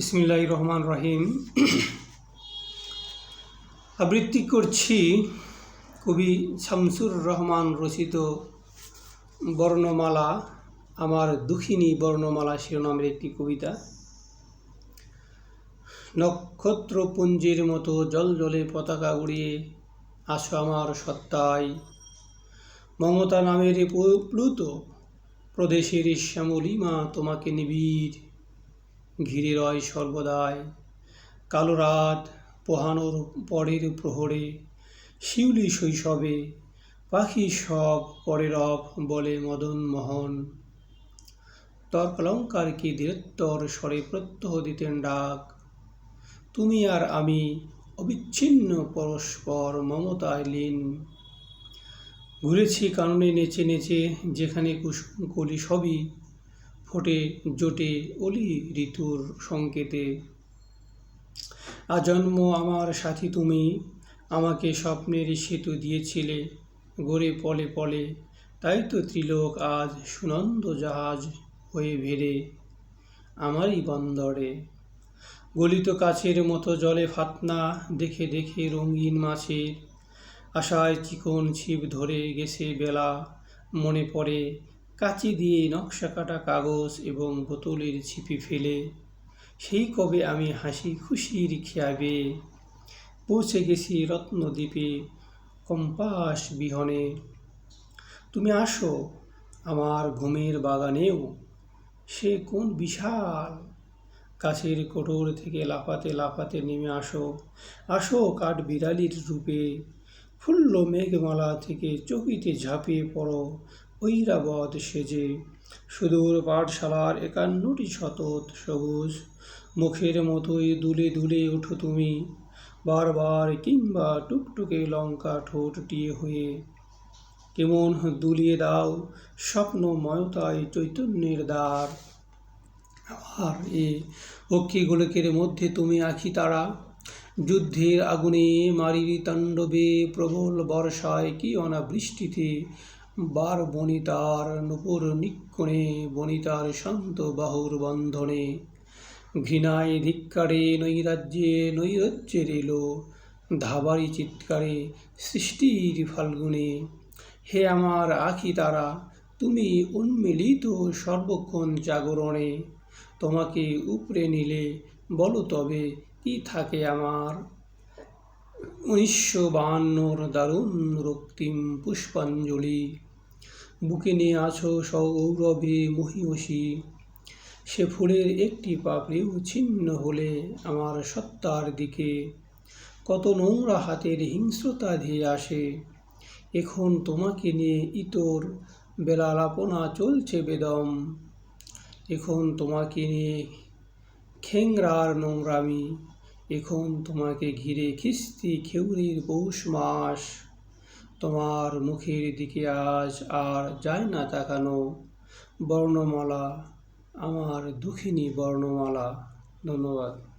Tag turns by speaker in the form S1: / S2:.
S1: ইসমিল্লাহ রহমান রহিম আবৃত্তি করছি কবি শামসুর রহমান রচিত বর্ণমালা, আমার দুঃখিনী বর্ণমালা শিরোনামের একটি কবিতা। নক্ষত্রপুঞ্জের মতো জল জলে পতাকা উড়িয়ে আসো আমার সত্তায়। মমতা নামের প্লুত প্রদেশের শ্যামলিমা তোমাকে নিবিড় ঘিরে রয় সর্বদাই। কালো রাত পোহানোর পরের প্রহরে, শিউলি শৈশবে, পাখি সব করে রব বলে মদন মোহন। তর্কলঙ্কারকে দীরত্তর স্বরে প্রত্যহ দিতেন ডাক। তুমি আর আমি অবিচ্ছিন্ন পরস্পর মমতায় লীন। ঘুরেছি কাননে নেচে নেচে যেখানে কুসুম কলি সবই ফোটে, জোটে অলি ঋতুর সংকেতে। আজন্ম আমার সাথী তুমি, আমাকে স্বপ্নের সেতু দিয়েছিলে, গড়ে পলে পলে। তাই তো ত্রিলোক আজ সুনন্দ জাহাজ হয়ে ভেড়ে আমারই বন্দরে। গলিত কাছের মতো জলে ফাতনা দেখে দেখে রঙিন মাছের আশায় চিকন ছিপ ধরে গেছে বেলা, মনে পড়ে কাঁচি দিয়ে নকশা কাটা কাগজ এবং বোতলের ছিপি ফেলে, সেই কবে আমি হাসি খুশির খেয়াবে। পৌঁছে গেছি রত্নদ্বীপে, কম্পাস বিহনে। তুমি আসো আমার ঘুমের বাগানেও, সে কোন বিশাল। কাছের কোটর থেকে লাফাতে লাফাতে নেমে আসো আসো কাঠ বিড়ালির রূপে। ফুল্ল মেঘমালা থেকে চকিতে ঝাঁপিয়ে পড়ো ঐরাবত সেজে। সুদূর পাঠশালার একান্নটি শতত সবুজ। মুখের মতোই দুলে দুলে ওঠো তুমি। বারবার কিংবা টুকটুকে লঙ্কা ঠোঁট টিয়ে হয়ে। কেমন দুলিয়ে দাও স্বপ্নময়তায় চৈতন্যের দ্বার। আর এ অক্ষিগোলকের মধ্যে তুমি আখি তারা যুদ্ধের আগুনে মারির তাণ্ডবে প্রবল বর্ষায় কি অনাবৃষ্টিতে বার বনিতার নুপুর নিক্ষণে বনিতার শান্ত বাহুর বন্ধনে। ঘৃণায় ধিক্কারে নৈরাজ্যে নৈরাজ্যের এলো ধাবারি চিৎকারে সৃষ্টির ফাল্গুনে। হে আমার আখি তারা, তুমি উন্মিলিত সর্বক্ষণ জাগরণে। তোমাকে উপরে নিলে বলো তবে কি থাকে আমার? উনিশশো বাহান্নর দারুণ রক্তিম পুষ্পাঞ্জলি। বুকে নিয়ে আছো সৌরভে মহিষী সে ফুলের একটি পাপড়িও ছিন্ন হলে আমার সত্তার দিকে। কত নোংরা হাতের হিংস্রতা ধেয়ে আসে। এখন তোমাকে নিয়ে ইতর বেলালাপনা চলছে বেদম। এখন তোমাকে নিয়ে খেংরার নোংরামি। এখন তোমাকে ঘিরে খিস্তি খেউরির পৌষ মাস। তোমার মুখের দিকে আজ আর যায় না তাকানো। বর্ণমালা আমার দুঃখিনী বর্ণমালা। ধন্যবাদ।